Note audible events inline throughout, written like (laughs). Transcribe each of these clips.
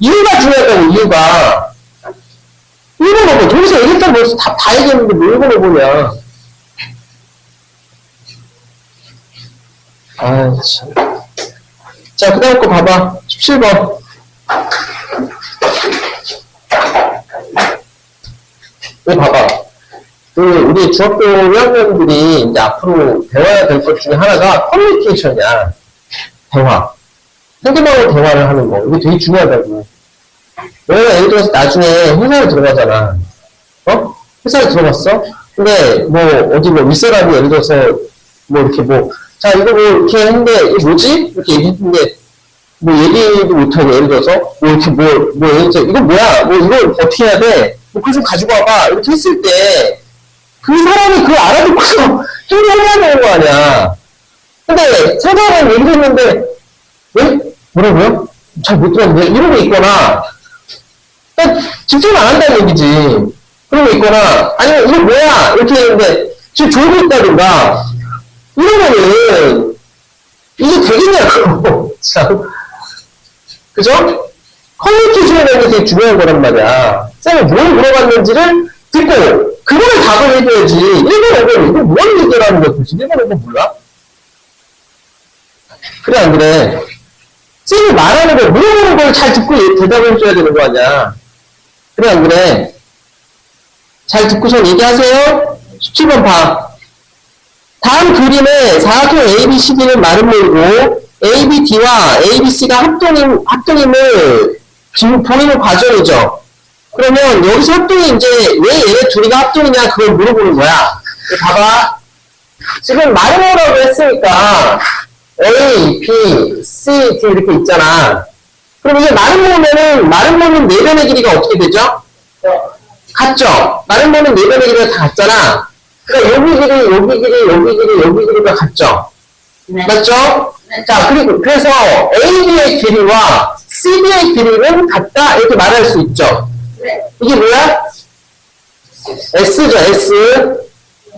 이유가 중요하다고, 이유가. 1번 5번. 저기서 일단 벌써 다, 다 얘기했는데 뭐 1번 5번이야. 아, 참. 자, 그 다음 거 봐봐. 17번. 왜 봐봐. 그, 우리 중학교 1학년들이 이제 앞으로 배워야 될 것 중에 하나가 커뮤니케이션이야. 대화. 상대방과 대화를 하는 거. 이게 되게 중요하다고. 왜냐면 예를 들어서 나중에 회사를 들어가잖아. 어? 회사를 들어갔어? 근데 뭐, 어디 뭐 윗사람이 예를 들어서 뭐 이렇게 뭐, 자, 이거 뭐 이렇게 했는데, 이게 뭐지? 이렇게 얘기했는데, 뭐 얘기도 못하고 예를 들어서, 뭐 이렇게 뭐, 뭐 예를 들어서, 이거 뭐야? 뭐 이걸 어떻게 해야 돼? 뭐 그거 좀 가지고 와봐. 이렇게 했을 때, 그 사람이 그걸 알아듣고 (laughs) 행동을 해야 되는 거 아니야. 근데 상대방은 얘기를 했는데, 왜? 뭐라고요? 잘 못 들었는데? 이러고 있거나, 집중을 안 한다는 얘기지. 그러고 있거나, 아니면 이게 뭐야? 이렇게 했는데, 지금 졸고 있다든가, 이러면은, 이게 되겠냐고. (laughs) 참. 그죠? 커뮤니케이션이라는 게 되게 중요한 거란 말이야. 쌤이 뭘 물어봤는지를 듣고, 그거를 답을 해줘야지. 1번, 5번, 이거 거야, 도대체? 1번, 5번 몰라? 그래, 안 그래? 쌤이 말하는 거, 물어보는 걸 잘 듣고 얘 대답을 해줘야 되는 거 아니야. 그래, 안 그래? 잘 듣고선 얘기하세요. 17번 봐. 다음 그림에 사각형 ABCD는 마른 모이고 ABD와 ABC가 합동임, 합동임을 지금 보이는 과정이죠. 그러면 여기서 합동이 이제 왜 얘네 둘이가 합동이냐 그걸 물어보는 거야. 봐봐. 지금 마른 모라고 했으니까 A, B, C, D 이렇게 있잖아. 그럼 이게 마른 모면은 마른 모는 내변의 길이가 어떻게 되죠? 같죠? 마른 모는 내변의 길이가 다 같잖아. 그러니까 여기 길이, 여기 길이, 여기 길이, 여기 길이가 같죠? 네. 맞죠? 자, 그리고, 그래서 AB의 길이와 CB의 길이는 같다, 이렇게 말할 수 있죠. 네. 이게 뭐야? S죠, S.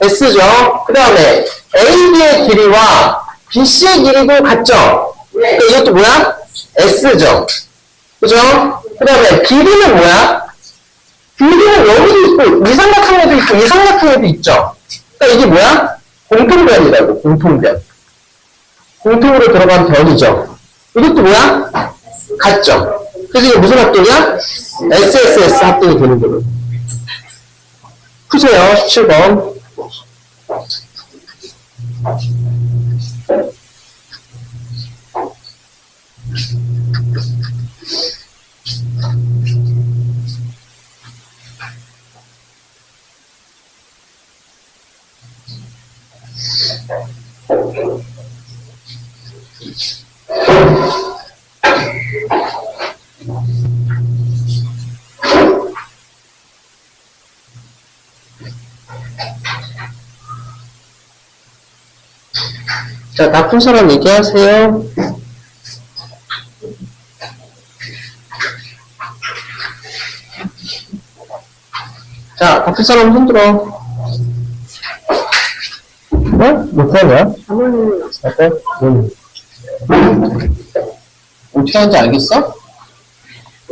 S죠. 그 다음에 AB의 길이와 BC의 길이도 같죠? 네. 그러니까 이것도 뭐야? S죠. 그죠? 그 다음에 길이는 뭐야? 길이는 여기도 있고, 이삼각형에도 있고, 이삼각형에도 있죠. 그러니까 이게 뭐야? 공통변이라고, 공통변. 공통으로 들어간 변이죠. 이것도 뭐야? 같죠. 그래서 이게 무슨 합동이야? SSS 합동이 되는 거로. (laughs) 푸세요, 17번. 자, 다푼 사람 얘기하세요. 자, 다푼 사람 손들어. 어? 못하냐? 아무는 어때? 응. 어떻게 하는지 알겠어?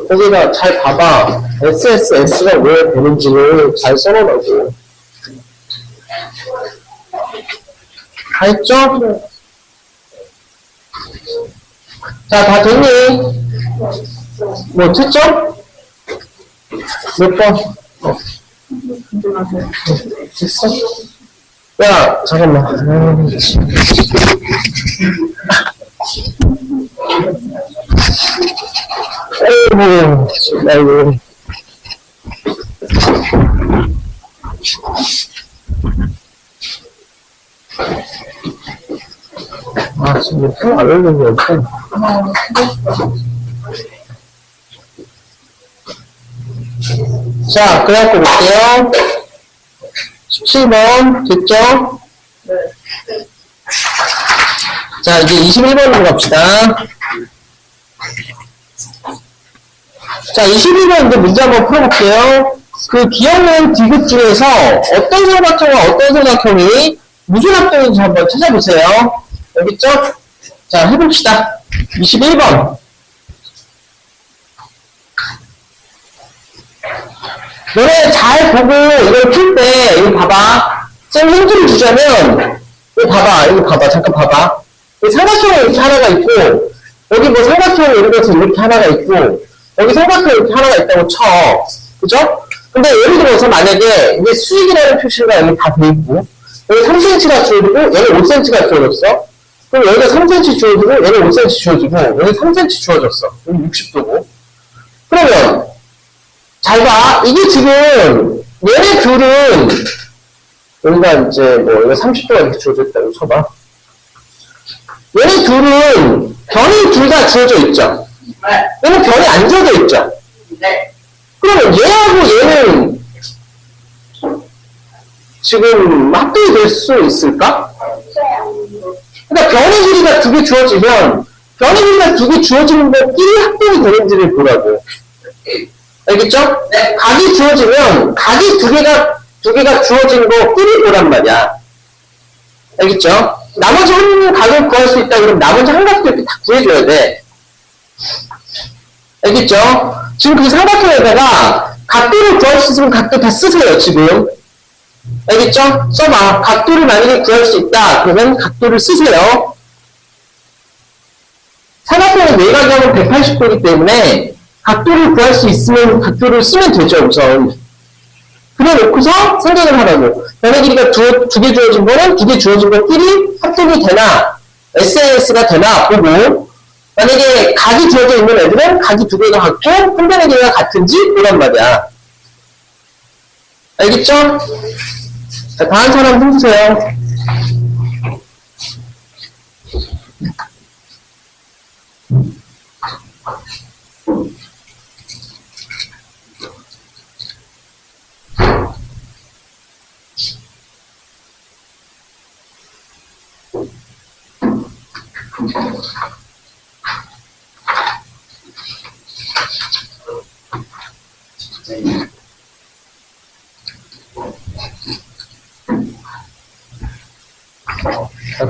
거기다 잘 봐봐. SSS가 왜 되는지를 잘 써놓으라고. 다 했죠? 자, 다 됐니? 뭐, 됐죠? 몇 번? 어, 됐어? 야, 잠깐만. 아이고, 아이고. 아, 지금 표 알려준 게 없어. 자, 그래갖고 볼게요. 17번, 됐죠? 자, 이제 21번으로 갑시다. 자, 21번 이제 문제 한번 풀어볼게요. 그 기억나는 디귿 중에서 어떤 삼각형과 어떤 삼각형이 무슨 합동인지 한번 찾아보세요. 있죠? 자, 해봅시다. 21번. 너네 잘 보고 이걸 풀 때, 이거 봐봐. 쌤 힌트를 주자면, 이거 봐봐, 이거 봐봐, 잠깐 봐봐. 여기 삼각형이 이렇게 하나가 있고, 여기 뭐 삼각형 예를 들어서 이렇게 하나가 있고, 여기 삼각형 이렇게 하나가 있다고 쳐. 그죠? 근데 예를 들어서 만약에 이게 수익이라는 표시가 여기 다 돼 있고, 여기 3cm가 주어지고, 여기 5cm가 주어졌어. 그럼 여기가 3cm 주어지고, 여기 5cm 주어지고, 여기 3cm 주어졌어. 여기 60도고. 그러면, 잘 봐. 이게 지금, 얘네 둘은, 여기가 이제 뭐, 여기 30도가 이렇게 주어졌다고 쳐봐. 얘네 둘은, 변이 둘다 주어져 있죠. 네. 얘는 변이 안 주어져 있죠. 네. 그러면 얘하고 얘는, 지금 합동이 될 수 있을까? 그러니까 변의 길이가 두 개 주어지면 변의 길이가 두 개 주어지는 것끼리 합동이 되는지를 보라고. 알겠죠? 네. 각이 주어지면 각이 두 개가 두 개가 주어진 거끼리 보란 말이야. 알겠죠? 나머지 한 각을 구할 수 있다 그러면 나머지 한 각도 이렇게 다 구해줘야 돼. 알겠죠? 지금 그 삼각형에다가 각도를 구할 수 있으면 각도 다 쓰세요, 지금. 알겠죠? 써봐. 각도를 만약에 구할 수 있다. 그러면 각도를 쓰세요. 삼각형은 내각형은 180도이기 때문에 각도를 구할 수 있으면 각도를 쓰면 되죠, 우선. 그래 놓고서 생각을 하라고. 변의 길이가 두, 두 개 주어진 거는 두 개 주어진 것끼리 합동이 되나, SAS가 되나 보고, 만약에 각이 주어져 있는 애들은 각이 두 개가 같고, 한 변의 길이가 같은지 보란 말이야. 알겠죠? 자, 다음 사람 손주세요. 자, 다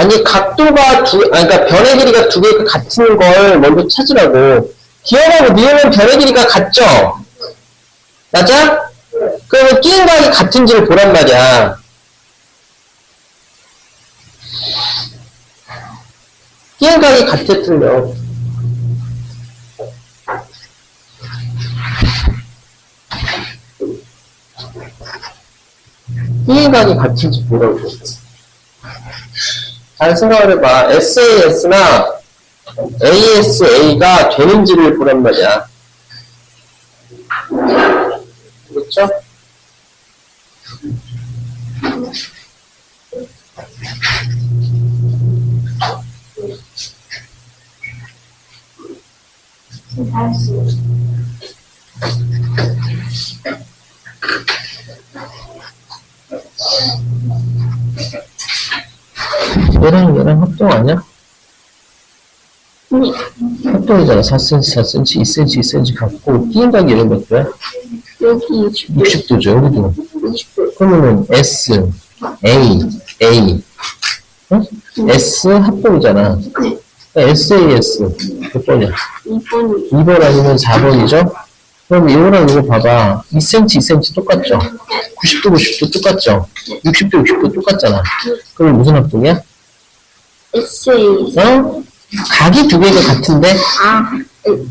아니 각도가 두, 아니 그러니까 변의 길이가 두 개가 같은 걸 먼저 찾으라고. 기억하고 니은은 변의 길이가 같죠? 맞아? 그러면 끼인 각이 같은지를 보란 말이야. 끼인 각이 틀려. 끼인 각이 같은지 보라고. 잘 생각을 해봐. SAS나 ASA가 되는지를 보란 말이야. 그렇죠? 얘랑 얘랑 합동 아니야? 합동이잖아. 4cm, 4cm, 2cm, 2cm 갖고 끼인 각이 이런 것도야? 여기 60도, 60도죠, 여기도. 60도. 그러면은 S, A, A, 어? S 합동이잖아. SAS 몇 번이야? 2번이 2번 아니면 4번이죠? 그럼 이거랑 이거 봐봐. 2cm, 2cm 똑같죠? 90도, 90도 똑같죠? 60도, 60도 똑같잖아. 그럼 무슨 합동이야? SA, 어? 각이 두 개가 같은데? 아,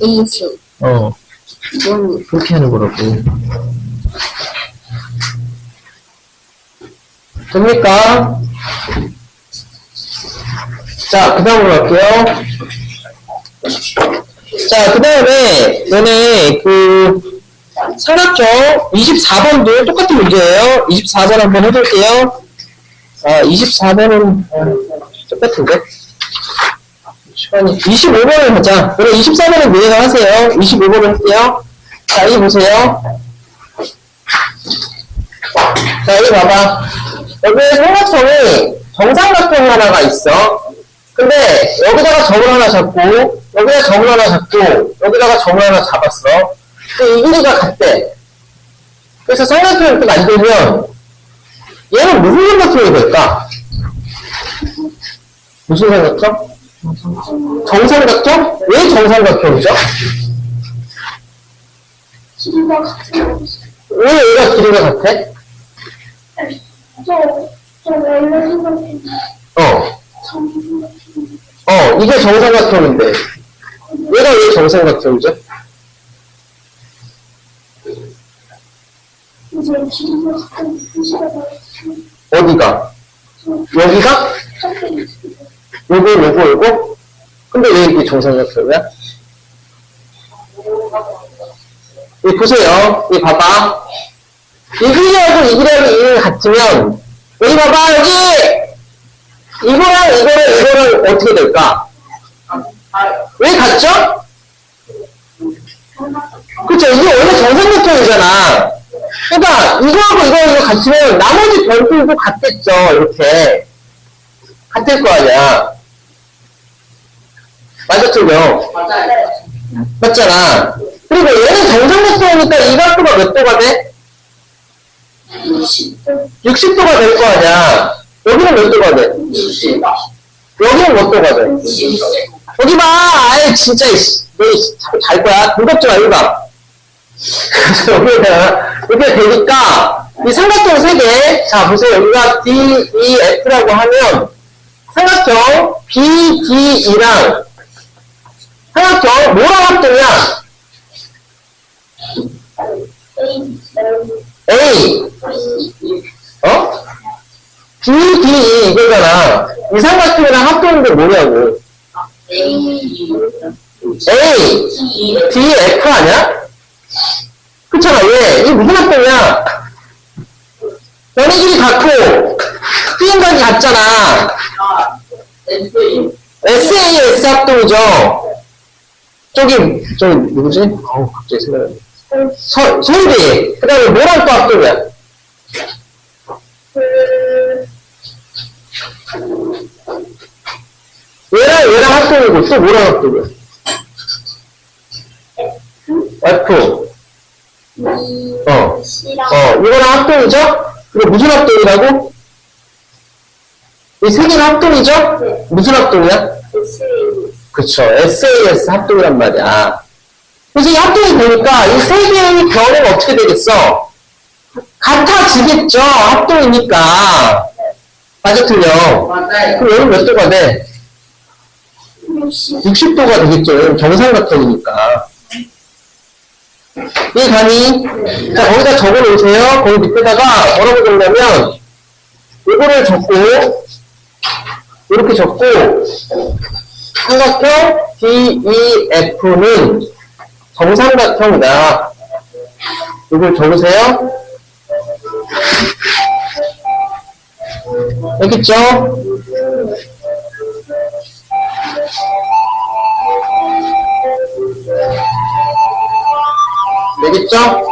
AC, 어, 2번이 그렇게 하는 거라고. 됩니까? 자, 그 다음으로 갈게요. 자, 그 다음에, 너네, 그, 삼각형 24번도 똑같은 문제예요. 24번 한번 해볼게요. 아, 24번은, 똑같은데? 시간이 25번을 하자. 그럼 24번은 이해가 하세요. 25번을 할게요. 자, 여기 보세요. 자, 여기 봐봐. 여기 삼각형이 정삼각형 하나가 있어. 근데 여기다가 점을 하나 잡고, 여기다 점을 하나 잡고, 여기다가 점을 하나 잡았어. 근데 이 길이가 같대. 그래서 삼각형을 이렇게 만들면 얘는 무슨 삼각형이 될까? 무슨 삼각형? 정삼각형? 왜 정삼각형이죠? 길이가 같은 왜 얘가 길이가 같아? 저, 저 원래 생각했는데 어, 참 어, 이게 정삼각형인데 얘가 왜 정삼각형이죠? 이제 길이가 같은 표시가 나왔어요. 어디가? 여기가? 요거, 요거? 근데 왜 이게 정삼각형이야? 여기 보세요. 여기 봐봐. 이 길이하고 이 이게 같으면, 여기 봐봐, 여기! 이거랑 이거랑 이거랑 어떻게 될까? 왜 같죠? 그쵸, 이게 원래 정삼각형이잖아. 그러니까 이거하고 이거하고 이거 같으면 나머지 별들도 같겠죠, 이렇게. 같을 거 아니야. 맞아, 틀려. 맞잖아. 그리고 얘는 정삼각형이니까 이 각도가 몇 도가 돼? 60도가 될 거 아니야. 여기는 몇 도가 돼? 여기는 몇 도가 돼? 여기 봐! 아이, 진짜, 이씨. 너, 이씨, 잘, 잘 거야. 불겁지 마, 이거 봐. 여기가, 여기가 되니까, 이 삼각형 세 개. 자, 보세요. 여기가 D, E, F라고 하면, 삼각형 B, D, E랑, 삼각형 뭐랑 합동이야? A. 어? B, D, 이거잖아. 이 삼각형이랑 합동인데 뭐냐고. A, D, F 아니야? 그렇잖아. 왜? 이게 무슨 합동이야? 길이 같고, 수인관이 같잖아. SAS 합동이죠. 저기, 저기, 누구지? 어우, 갑자기 생각나. 서, 서울이. 그 다음에 뭐랑 또 합동이야? 얘랑 얘랑 합동이고, 또 뭐랑 합동이야? F. 어. 어, 이거랑 합동이죠? 이거 무슨 합동이라고? 이 세 개는 합동이죠? 무슨 합동이야? 그쵸. SAS 합동이란 말이야. 그래서 이 합동이 되니까 이 세 개의 결은 어떻게 되겠어? 같아지겠죠? 합동이니까. 맞아, 틀려. 그럼 여기 몇 도가 돼? 60도가 되겠죠. 여기 정삼각형이니까. 이해가니? 자, 거기다 적어 놓으세요. 거기 밑에다가 뭐라고 적냐면, 이거를 적고, 이렇게 적고, 삼각형 DEF는 정삼각형이다. 이걸 적으세요. 알겠죠? 되겠죠?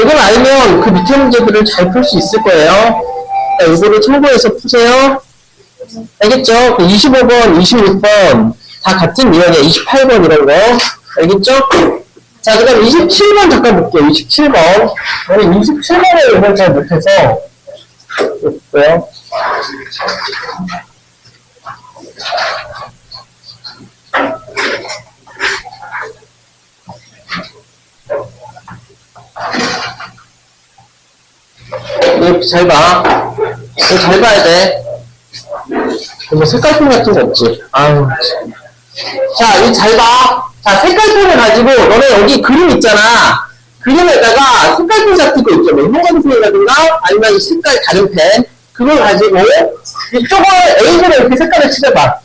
이걸 알면 그 밑에 문제들을 잘 풀 수 있을 거예요. 자, 이거를 참고해서 푸세요. 알겠죠? 그 25번, 26번 다 같은 유형이야. 28번 이런 거. 알겠죠? 자, 그 다음 27번 잠깐 볼게요. 27번. 우리 27번을 이걸 잘 못해서. 있고요. 이거 잘 봐. 이거 잘 봐야 돼. 뭐 색깔펜 같은 거 없지? 아유. 참. 자, 이거 잘 봐. 자, 색깔펜을 가지고 너네 여기 그림 있잖아. 그림에다가 색깔펜 같은 거 있죠. 뭐 형광색이라든가 아니면 색깔 다른 펜. 그걸 가지고 이쪽을 A로 이렇게 색깔을 칠해봐.